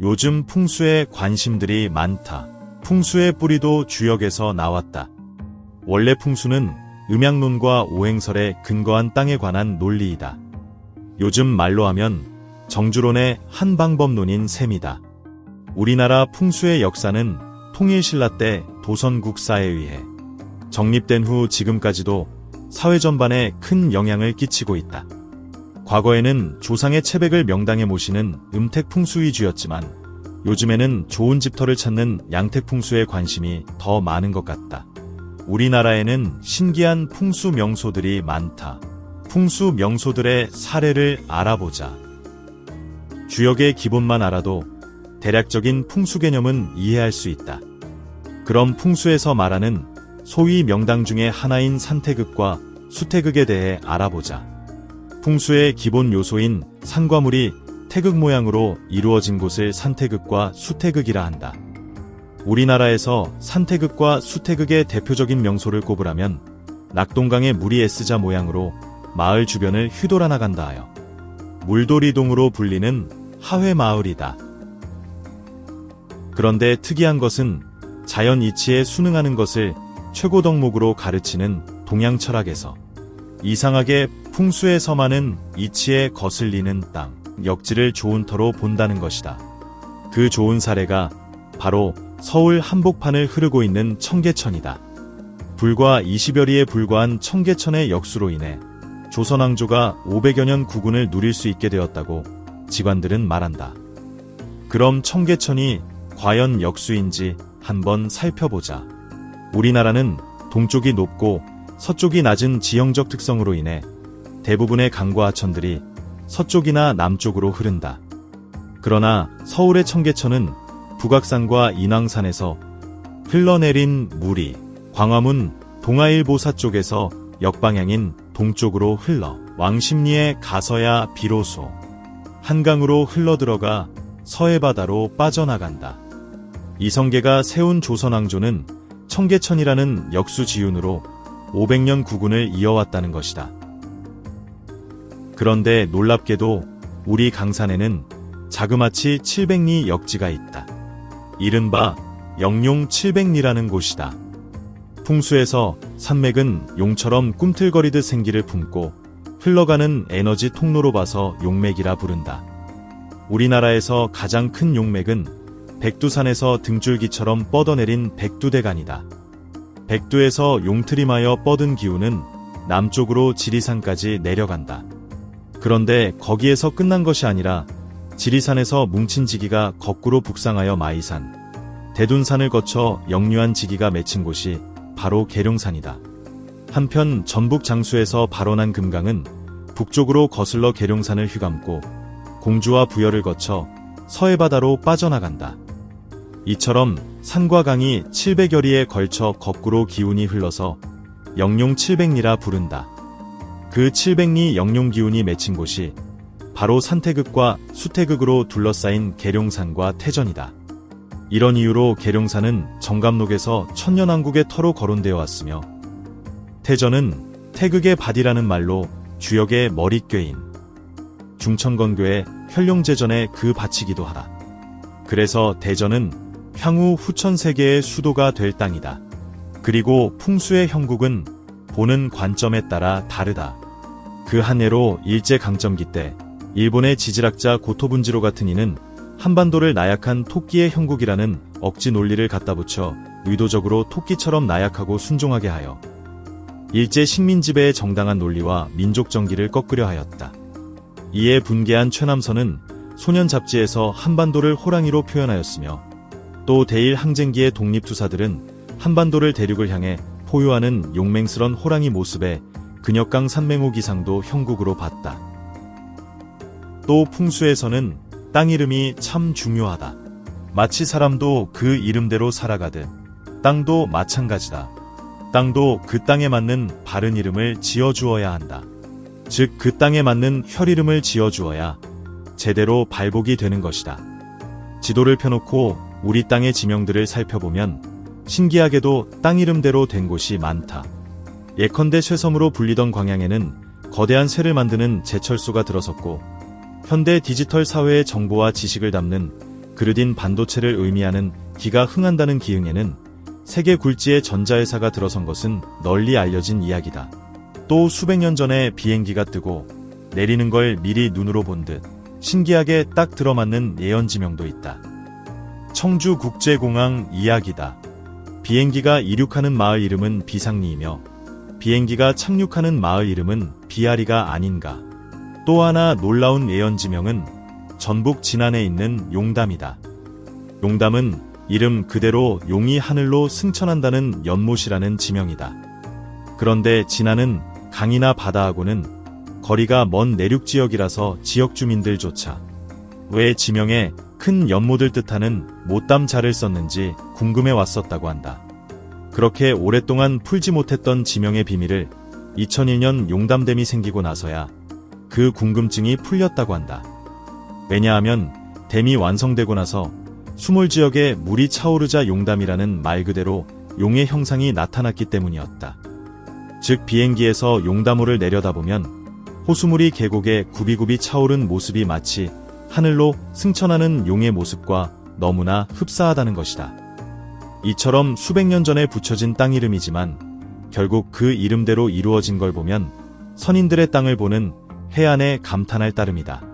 요즘 풍수에 관심들이 많다. 풍수의 뿌리도 주역에서 나왔다. 원래 풍수는 음양론과 오행설에 근거한 땅에 관한 논리이다. 요즘 말로 하면 정주론의 한 방법론인 셈이다. 우리나라 풍수의 역사는 통일신라 때 도선국사에 의해 정립된 후 지금까지도 사회 전반에 큰 영향을 끼치고 있다. 과거에는 조상의 채백을 명당에 모시는 음택풍수 위주였지만 요즘에는 좋은 집터를 찾는 양택풍수에 관심이 더 많은 것 같다. 우리나라에는 신기한 풍수 명소들이 많다. 풍수 명소들의 사례를 알아보자. 주역의 기본만 알아도 대략적인 풍수 개념은 이해할 수 있다. 그럼 풍수에서 말하는 소위 명당 중의 하나인 산태극과 수태극에 대해 알아보자. 풍수의 기본 요소인 산과물이 태극 모양으로 이루어진 곳을 산태극과 수태극이라 한다. 우리나라에서 산태극과 수태극의 대표적인 명소를 꼽으라면 낙동강의 물이 S자 모양으로 마을 주변을 휘돌아 나간다 하여 물돌이동으로 불리는 하회마을이다. 그런데 특이한 것은 자연 이치에 순응하는 것을 최고 덕목으로 가르치는 동양 철학에서 이상하게 풍수의 섬하는 이치에 거슬리는 땅, 역지를 좋은 터로 본다는 것이다. 그 좋은 사례가 바로 서울 한복판을 흐르고 있는 청계천이다. 불과 20여리에 불과한 청계천의 역수로 인해 조선왕조가 500여 년 국운을 누릴 수 있게 되었다고 직관들은 말한다. 그럼 청계천이 과연 역수인지 한번 살펴보자. 우리나라는 동쪽이 높고 서쪽이 낮은 지형적 특성으로 인해 대부분의 강과 하천들이 서쪽이나 남쪽으로 흐른다. 그러나 서울의 청계천은 북악산과 인왕산에서 흘러내린 물이 광화문 동아일보사 쪽에서 역방향인 동쪽으로 흘러 왕십리에 가서야 비로소 한강으로 흘러들어가 서해바다로 빠져나간다. 이성계가 세운 조선왕조는 청계천이라는 역수 지윤으로 500년 국운을 이어왔다는 것이다. 그런데 놀랍게도 우리 강산에는 자그마치 700리 역지가 있다. 이른바 영용 700리라는 곳이다. 풍수에서 산맥은 용처럼 꿈틀거리듯 생기를 품고 흘러가는 에너지 통로로 봐서 용맥이라 부른다. 우리나라에서 가장 큰 용맥은 백두산에서 등줄기처럼 뻗어내린 백두대간이다. 백두에서 용트림하여 뻗은 기운은 남쪽으로 지리산까지 내려간다. 그런데 거기에서 끝난 것이 아니라 지리산에서 뭉친 지기가 거꾸로 북상하여 마이산, 대둔산을 거쳐 영유한 지기가 맺힌 곳이 바로 계룡산이다. 한편 전북 장수에서 발원한 금강은 북쪽으로 거슬러 계룡산을 휘감고 공주와 부여를 거쳐 서해바다로 빠져나간다. 이처럼 산과 강이 700여리에 걸쳐 거꾸로 기운이 흘러서 영용 700리라 부른다. 그 700리 영용 기운이 맺힌 곳이 바로 산태극과 수태극으로 둘러싸인 계룡산과 태전이다. 이런 이유로 계룡산은 정감록에서 천년왕국의 터로 거론되어 왔으며 태전은 태극의 밭이라는 말로 주역의 머리꾀인 중천건교의 현룡제전의 그 밭이기도 하다. 그래서 대전은 향후 후천세계의 수도가 될 땅이다. 그리고 풍수의 형국은 보는 관점에 따라 다르다. 그 한 해로 일제강점기 때 일본의 지질학자 고토분지로 같은 이는 한반도를 나약한 토끼의 형국이라는 억지 논리를 갖다 붙여 의도적으로 토끼처럼 나약하고 순종하게 하여 일제 식민 지배의 정당한 논리와 민족 정기를 꺾으려 하였다. 이에 분개한 최남선은 소년 잡지에서 한반도를 호랑이로 표현하였으며 또 대일 항쟁기의 독립투사들은 한반도를 대륙을 향해 포효하는 용맹스런 호랑이 모습에 근역강 산맹호 기상도 형국으로 봤다. 또 풍수에서는 땅 이름이 참 중요하다. 마치 사람도 그 이름대로 살아가듯 땅도 마찬가지다. 땅도 그 땅에 맞는 바른 이름을 지어주어야 한다. 즉 그 땅에 맞는 혈 이름을 지어주어야 제대로 발복이 되는 것이다. 지도를 펴놓고 우리 땅의 지명들을 살펴보면 신기하게도 땅 이름대로 된 곳이 많다. 예컨대 쇠섬으로 불리던 광양에는 거대한 쇠를 만드는 제철소가 들어섰고 현대 디지털 사회의 정보와 지식을 담는 그르딘 반도체를 의미하는 기가 흥한다는 기흥에는 세계 굴지의 전자회사가 들어선 것은 널리 알려진 이야기다. 또 수백 년 전에 비행기가 뜨고 내리는 걸 미리 눈으로 본 듯 신기하게 딱 들어맞는 예언 지명도 있다. 청주 국제공항 이야기다. 비행기가 이륙하는 마을 이름은 비상리이며 비행기가 착륙하는 마을 이름은 비아리가 아닌가. 또 하나 놀라운 예언 지명은 전북 진안에 있는 용담이다. 용담은 이름 그대로 용이 하늘로 승천한다는 연못이라는 지명이다. 그런데 진안은 강이나 바다하고는 거리가 먼 내륙 지역이라서 지역 주민들조차 왜 지명에 큰 연못을 뜻하는 못담자를 썼는지 궁금해 왔었다고 한다. 그렇게 오랫동안 풀지 못했던 지명의 비밀을 2001년 용담댐이 생기고 나서야 그 궁금증이 풀렸다고 한다. 왜냐하면 댐이 완성되고 나서 수몰 지역에 물이 차오르자 용담이라는 말 그대로 용의 형상이 나타났기 때문이었다. 즉 비행기에서 용담호를 내려다보면 호수물이 계곡에 굽이굽이 차오른 모습이 마치 하늘로 승천하는 용의 모습과 너무나 흡사하다는 것이다. 이처럼 수백 년 전에 붙여진 땅 이름이지만 결국 그 이름대로 이루어진 걸 보면 선인들의 땅을 보는 해안에 감탄할 따름이다.